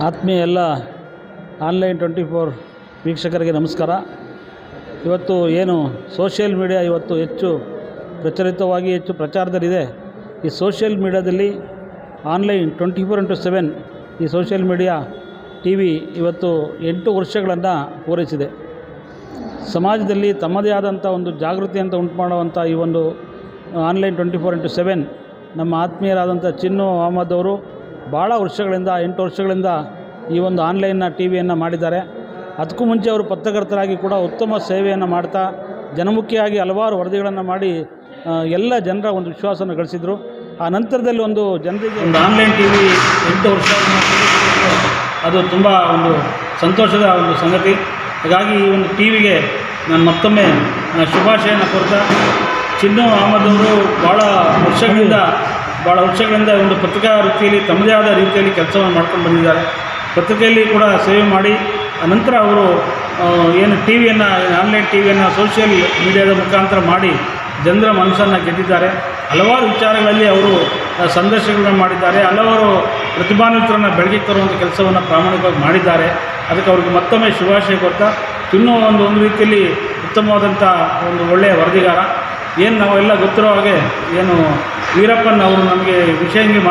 ಆತ್ಮೀಯ ಎಲ್ಲ online twenty four ವೀಕ್ಷಕರಿಗೆ ನಮಸ್ಕಾರ. ಇವತ್ತು ಏನು ಸೋಷಿಯಲ್ ಮೀಡಿಯಾ ಇವತ್ತು ಹೆಚ್ಚು ಪ್ರಚಲಿತವಾಗಿ ಹೆಚ್ಚು ಪ್ರಚಾರದಲ್ಲಿದೆ. ಈ ಸೋಷಿಯಲ್ ಮೀಡಿಯಾದಲ್ಲಿ online twenty four into seven ಈ ಸೋಷಿಯಲ್ ಮೀಡಿಯಾ ಟಿ ವಿ ಇವತ್ತು ಎಂಟು ವರ್ಷಗಳನ್ನು ಪೂರೈಸಿದೆ. ಸಮಾಜದಲ್ಲಿ ತಮ್ಮದೇ ಆದಂಥ ಒಂದು ಜಾಗೃತಿಯನ್ನು ಉಂಟು ಮಾಡುವಂಥ ಈ ಒಂದು online twenty four into seven ನಮ್ಮ ಆತ್ಮೀಯರಾದಂಥ ಚಿನ್ನು ಅಹಮದ್ ಅವರು ಭಾಳ ವರ್ಷಗಳಿಂದ, ಎಂಟು ವರ್ಷಗಳಿಂದ ಈ ಒಂದು ಆನ್ಲೈನ್ನ ಟಿ ವಿಯನ್ನು ಮಾಡಿದ್ದಾರೆ. ಅದಕ್ಕೂ ಮುಂಚೆ ಅವರು ಪತ್ರಕರ್ತರಾಗಿ ಕೂಡ ಉತ್ತಮ ಸೇವೆಯನ್ನು ಮಾಡ್ತಾ, ಜನಮುಖಿಯಾಗಿ ಹಲವಾರು ವರದಿಗಳನ್ನು ಮಾಡಿ ಎಲ್ಲ ಜನರ ಒಂದು ವಿಶ್ವಾಸವನ್ನು ಗಳಿಸಿದರು. ಆ ನಂತರದಲ್ಲಿ ಒಂದು ಜನರಿಗೆ ಒಂದು ಆನ್ಲೈನ್ ಟಿ ವಿ ಎಂಟು ವರ್ಷ ಅದು ತುಂಬ ಒಂದು ಸಂತೋಷದ ಒಂದು ಸಂಗತಿ. ಹಾಗಾಗಿ ಈ ಒಂದು ಟಿ ವಿಗೆ ನಾನು ಮತ್ತೊಮ್ಮೆ ಶುಭಾಶಯನ ಕೊಡ್ತಾ ಚಿನ್ನು ಅಹಮದ್ ಅವರು ಭಾಳ ವರ್ಷಗಳಿಂದ ಭಾಳ ವರ್ಷಗಳಿಂದ ಒಂದು ಪತ್ರಿಕಾ ವೃತ್ತಿಯಲ್ಲಿ ತಮ್ಮದೇ ಆದ ರೀತಿಯಲ್ಲಿ ಕೆಲಸವನ್ನು ಮಾಡ್ಕೊಂಡು ಬಂದಿದ್ದಾರೆ. ಪತ್ರಿಕೆಯಲ್ಲಿ ಕೂಡ ಸೇವೆ ಮಾಡಿ, ಅನಂತರ ಅವರು ಏನು ಟಿ ವಿಯನ್ನು ಆನ್ಲೈನ್ ಟಿ ವಿಯನ್ನು ಸೋಷಿಯಲ್ ಮೀಡಿಯಾದ ಮುಖಾಂತರ ಮಾಡಿ ಜನರ ಮನಸ್ಸನ್ನು ಗೆದ್ದಿದ್ದಾರೆ ಹಲವಾರು ವಿಚಾರಗಳಲ್ಲಿ ಅವರು ಸಂದರ್ಶನಗಳನ್ನು ಮಾಡಿದ್ದಾರೆ. ಹಲವಾರು ಪ್ರತಿಭಾನ್ವಿತರನ್ನು ಬೆಳಗ್ಗೆ ತರುವಂಥ ಕೆಲಸವನ್ನು ಪ್ರಾಮಾಣಿಕವಾಗಿ ಮಾಡಿದ್ದಾರೆ. ಅದಕ್ಕೆ ಅವ್ರಿಗೆ ಮತ್ತೊಮ್ಮೆ ಶುಭಾಶಯ ಕೊಡ್ತಾ ಇನ್ನೂ ಒಂದು ಒಂದು ರೀತಿಯಲ್ಲಿ ಉತ್ತಮವಾದಂಥ ಒಂದು ಒಳ್ಳೆಯ ವರದಿಗಾರ. ಏನು ನಾವೆಲ್ಲ ಗೊತ್ತಿರೋ ಹಾಗೆ ಏನು ವೀರಪ್ಪನ್ ಅವರು ನಮಗೆ ವಿಷಯ ಹಿಂಗೆ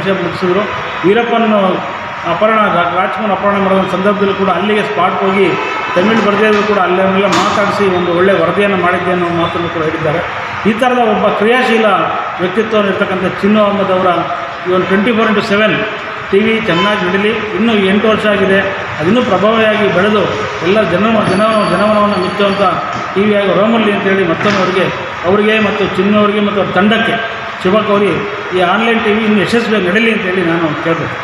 ವಿಷಯ ಮುಗಿಸಿದ್ರು. ವೀರಪ್ಪನ್ ಅಪಹರಣ ರಾಜ್ಕುಮಾರ್ ಅಪಹರಣ ಮಾಡಿದ ಸಂದರ್ಭದಲ್ಲಿ ಕೂಡ ಅಲ್ಲಿಗೆ ಸ್ಪಾಟ್ ಹೋಗಿ ತಮಿಳು ಬರದೇ ಕೂಡ ಕೂಡ ಅಲ್ಲೆಲ್ಲ ಮಾತಾಡಿಸಿ ಒಂದು ಒಳ್ಳೆಯ ವರದಿಯನ್ನು ಮಾಡಿದ್ದೆ ಅನ್ನೋ ಮಾತನ್ನು ಕೂಡ ಹೇಳಿದ್ದಾರೆ. ಈ ಥರದ ಒಬ್ಬ ಕ್ರಿಯಾಶೀಲ ವ್ಯಕ್ತಿತ್ವ ಇರ್ತಕ್ಕಂಥ ಚಿನ್ನು ಅಹಮದ್ ಅವರ ಈ ಒಂದು twenty four into seven T V ಚೆನ್ನಾಗಿ ನಡೀಲಿ. ಇನ್ನೂ ಎಂಟು ವರ್ಷ ಆಗಿದೆ. ಅದಿನ್ನೂ ಪ್ರಭಾವಿಯಾಗಿ ಬೆಳೆದು ಎಲ್ಲ ಜನ ಜನ, ಜನಮನವನ್ನು ಮುಚ್ಚುವಂಥ ಟಿ ವಿಯಾಗಿ ಹೊರಮಲ್ಲಿ ಅಂತೇಳಿ ಮತ್ತೊಮ್ಮೆ ಅವರಿಗೆ ಅವರಿಗೆ ಮತ್ತು ಚಿನ್ನವರಿಗೆ ಮತ್ತು ಅವ್ರ ತಂಡಕ್ಕೆ ಶುಭ ಕೋರಿ ಈ ಆನ್ಲೈನ್ ಟಿ ವಿ ಇನ್ನು ಯಶಸ್ವಿಯಾಗಿ ನಡೀಲಿ ಅಂತೇಳಿ ನಾನು ಕೇಳ್ತೇನೆ